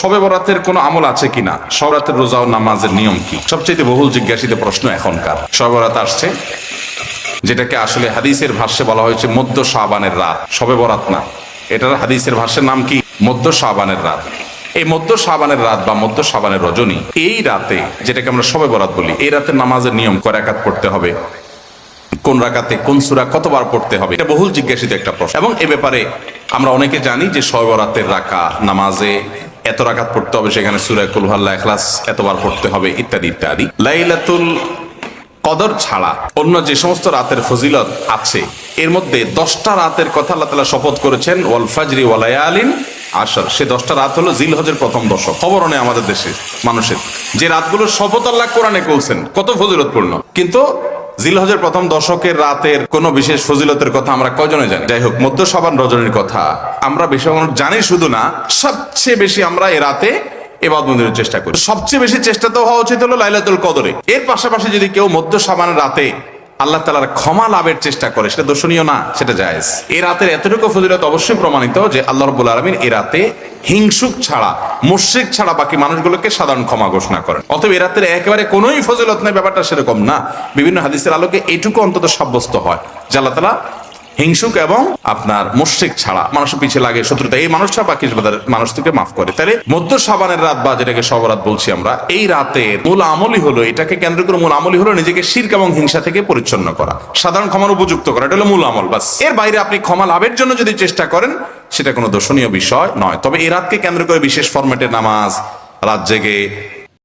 সবে বরাতের কোনো আমল আছে কিনা? সবরাতের রোজা ও নামাজের নিয়ম কি? সবচেয়ে বহুল জিজ্ঞাসিত প্রশ্ন এখনকার। সবে বরাত আসছে, যেটাকে আসলে হাদিসের ভাষ্যে বলা হয়েছে মধ্য শাবানের রাত। সবে বরাত না। এটার হাদিসের ভাষ্যের নাম কি? মধ্য শাবানের রাত। এই মধ্য শাবানের রাত বা মধ্য শাবানের রজনী, এই রাতে, যেটাকে আমরা সবে বরাত বলি, এই রাতে নামাজের নিয়ম করাকাত পড়তে হবে? কোন রাকাতে কোন সুরা কতবার পড়তে হবে? এটা বহুল জিজ্ঞাসিত একটা প্রশ্ন। এবং এ ব্যাপারে আমরা অনেকে জানি যে সয়বরাতের রাকা নামাজে এত রাকাত পড়তে হবে সেখানে সুরায় কুলহাল্লা এখলাস এতবার পড়তে হবে, ইত্যাদি ইত্যাদি। লাইলাতুল কদর ছাড়া অন্য যে সমস্ত রাতের ফজিলত আছে, এর মধ্যে দশটা রাতের কথা আল্লাহ তালা শপথ করেছেন, ওয়াল ফাজরি ওয়ালায়ালিন আসর সে দশটা রাত হলো জিল হজের প্রথম দশক। খবর নেই আমাদের দেশে, মানুষের। যে রাতগুলো শপথ আল্লাহ কোরআনে বলছেন, কত ফজিলতপূর্ণ। কিন্তু জিলহজের প্রথম দশকের রাতের কোন বিশেষ ফজিলতের কথা আমরা কজনে জানি? যাই হোক মধ্য সবান রজনীর কথা। আমরা বেশি জানি শুধু না, সবচেয়ে বেশি আমরা এ রাতে এবাদ মন্দিরের চেষ্টা করি। সবচেয়ে বেশি চেষ্টা তো হওয়া উচিত হলো লাইলাতুল কদরে। এর পাশাপাশি যদি কেউ মধ্য সাবান রাতে আল্লাহ তালার ক্ষমা লাভের চেষ্টা করে, সেটা দর্শনীয় না, সেটা জায়েজ। এই রাতের এতটুকু ফজিলত অবশ্যই প্রমাণিত যে আল্লাহ রবুল আলমিন এ রাতে হিংসুক ছাড়া, মুশ্রিক ছাড়া বাকি মানুষগুলোকে সাধারণ ক্ষমা ঘোষণা করেন। অতএব এই রাতের একেবারে কোনোই ফজিলত নেই, ব্যাপারটা সেরকম না। বিভিন্ন হাদিসের আলোকে এটুকু অন্তত সাব্যস্ত হয় আল্লাহ তালা হিংসুক এবং আপনার মুশ্রিক ছাড়া মানুষের পিছিয়ে লাগে, শত্রুতা, এই মানুষটা বাকি মানুষ থেকে মাফ করে। তাহলে মধ্য সাবানের রাত বা যেটাকে সবরাত বলছি আমরা, এই রাতের মূল আমলই হলো, এটাকে কেন্দ্র করে মূল আমলই হলো নিজেকে শির্ক এবং হিংসা থেকে পরিচ্ছন্ন করা, সাধারণ ক্ষমার উপযুক্ত করা, এটা হলো মূল আমল বাসের বাইরে আপনি ক্ষমা লাভের জন্য যদি চেষ্টা করেন সেটা কোনো দর্শনীয় বিষয় নয়। তবে এই রাতকে কেন্দ্র করে বিশেষ ফরম্যাটে নামাজ, রাত জেগে